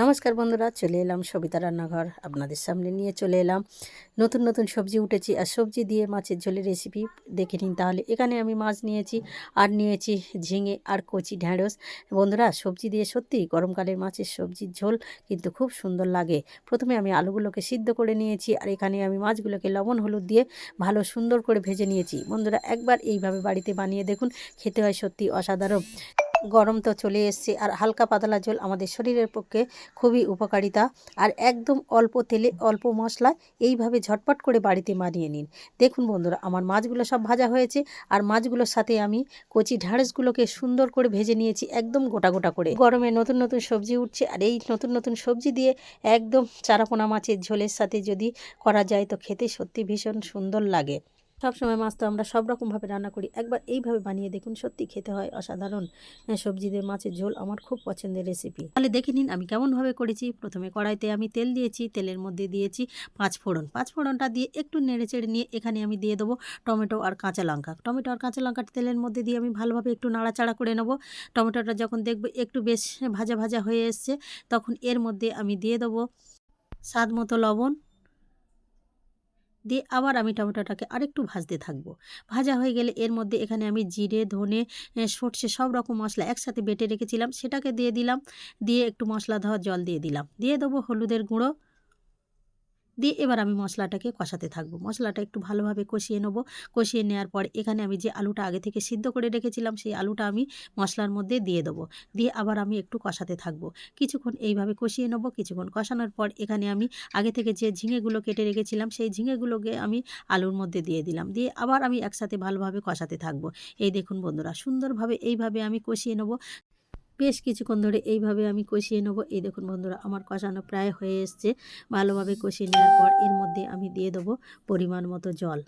নমস্কার বন্ধুরা, চলে এলাম সবিতা রান্নাঘর। আপনাদের সামনে নিয়ে চলে এলাম। নতুন নতুন সবজি উঠেছি আর সবজি দিয়ে মাছের ঝোলের রেসিপি দেখে নিন তাহলে। এখানে আমি মাছ নিয়েছি, আর নিয়েছি ঝিঙে আর কচি ঢ্যাঁড়স। বন্ধুরা, সবজি দিয়ে সত্যি গরমকালের মাছের সবজির ঝোল কিন্তু খুব সুন্দর লাগে। প্রথমে আমি আলুগুলোকে সিদ্ধ করে নিয়েছি, আর এখানে আমি মাছগুলোকে লবণ হলুদ দিয়ে ভালো সুন্দর করে ভেজে নিয়েছি। বন্ধুরা, একবার এইভাবে বাড়িতে বানিয়ে দেখুন, খেতে হয় সত্যি অসাধারণ। গরম তো চলে এসছে আর হালকা পাতলা জল আমাদের শরীরের পক্ষে খুবই উপকারিতা। আর একদম অল্প তেলে অল্প মশলায় এইভাবে ঝটপট করে বাড়িতে মানিয়ে নিন। দেখুন বন্ধুরা, আমার মাছগুলো সব ভাজা হয়েছে আর মাছগুলোর সাথে আমি কচি ঢ্যাঁড়সগুলোকে সুন্দর করে ভেজে নিয়েছি একদম গোটা গোটা করে। গরমে নতুন নতুন সবজি উঠছে আর এই নতুন নতুন সবজি দিয়ে একদম চারাপোনা মাছের ঝোলের সাথে যদি করা যায় তো খেতে সত্যি ভীষণ সুন্দর লাগে। সবসময় মাছ তো আমরা সব রকমভাবে রান্না করি। একবার এইভাবে বানিয়ে দেখুন সত্যি খেতে হয় অসাধারণ। হ্যাঁ, সবজি দিয়ে মাছের ঝোল আমার খুব পছন্দের রেসিপি তাহলে দেখে নিন আমি কেমনভাবে করেছি। প্রথমে কড়াইতে আমি তেল দিয়েছি তেলের মধ্যে দিয়েছি পাঁচ ফোড়ন। পাঁচ ফোড়নটা দিয়ে একটু নেড়ে চেড়ে নিয়ে এখানে আমি দিয়ে দেবো টমেটো আর কাঁচা লঙ্কা। টমেটো আর কাঁচা লঙ্কাটা তেলের মধ্যে দিয়ে আমি ভালোভাবে একটু নাড়াচাড়া করে নেব। টমেটোটা যখন দেখব একটু বেশ ভাজা ভাজা হয়ে এসছে তখন এর মধ্যে আমি দিয়ে দেবো স্বাদ মতো লবণ দিয়ে আবার আমি টমেটোটাকে আরেকটু ভাজতে থাকব। ভাজা হয়ে গেলে এর মধ্যে এখানে আমি জিরে, ধনে সর্ষে সব রকম মশলা একসাথে বেটে রেখেছিলাম। সেটাকে দিয়ে দিলাম, দিয়ে একটু মশলা ধোয়া জল দিয়ে দিলাম। দিয়ে দেবো হলুদের গুঁড়ো দিয়ে এবার আমি মশলাটাকে কষাতে থাকব। মশলাটা একটু ভালোভাবে কষিয়ে নেব। কষিয়ে নেওয়ার পর এখানে আমি যে আলুটা আগে থেকে সিদ্ধ করে রেখেছিলাম, সেই আলুটা আমি মশলার মধ্যে দিয়ে দেবো। দিয়ে আবার আমি একটু কষাতে থাকব। কিছুক্ষণ এইভাবে কষিয়ে নেব। কিছুক্ষণ কষানোর পর এখানে আমি আগে থেকে যে ঝিঙেগুলো কেটে রেখেছিলাম, সেই ঝিঙেগুলোকে আমি আলুর মধ্যে দিয়ে দিলাম। দিয়ে আবার আমি একসাথে ভালোভাবে কষাতে থাকব। এই দেখুন বন্ধুরা, সুন্দরভাবে এইভাবে আমি কষিয়ে নেব। বেশ কিছুক্ষণ ধরে এইভাবে আমি কষিয়ে নেব। এই দেখুন বন্ধুরা, আমার কষানো প্রায় হয়ে এসছে। ভালোভাবে কষিয়ে নেওয়ার পর এর মধ্যে আমি দিয়ে দেবো পরিমাণ মতো জল।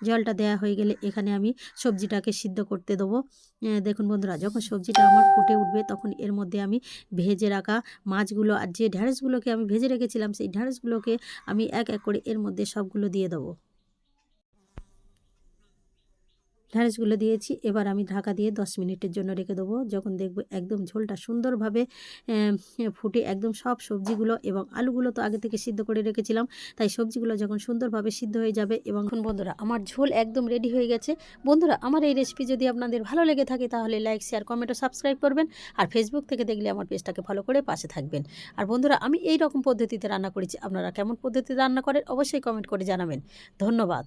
জলটা দেয়া হয়ে গেলে এখানে আমি সবজিটাকে সিদ্ধ করতে দেবো। দেখুন বন্ধুরা, যখন সবজিটা আমার ফুটে উঠবে তখন এর মধ্যে আমি ভেজে রাখা মাছগুলো আর যে ঢ্যাঁড়সগুলোকে আমি ভেজে রেখেছিলাম, সেই ঢ্যাঁড়সগুলোকে আমি এক এক করে এর মধ্যে সবগুলো দিয়ে দেবো। ঢ্যাঁড়সগুলো দিয়েছি। এবার আমি ঢাকা দিয়ে দশ মিনিটের জন্য রেখে দেবো। যখন দেখব একদম ঝোলটা সুন্দরভাবে ফুটে একদম সব সবজিগুলো এবং আলুগুলো তো আগে থেকে সিদ্ধ করে রেখেছিলাম। তাই সবজিগুলো যখন সুন্দরভাবে সিদ্ধ হয়ে যাবে এবং এখন বন্ধুরা, আমার ঝোল একদম রেডি হয়ে গেছে। বন্ধুরা, আমার এই রেসিপি যদি আপনাদের ভালো লেগে থাকে তাহলে লাইক শেয়ার কমেন্ট ও সাবস্ক্রাইব করবেন। আর ফেসবুক থেকে দেখলে আমার পেজটাকে ফলো করে পাশে থাকবেন। আর বন্ধুরা, আমি এই রকম পদ্ধতিতে রান্না করেছি। আপনারা কেমন পদ্ধতিতে রান্না করেন অবশ্যই কমেন্ট করে জানাবেন। ধন্যবাদ।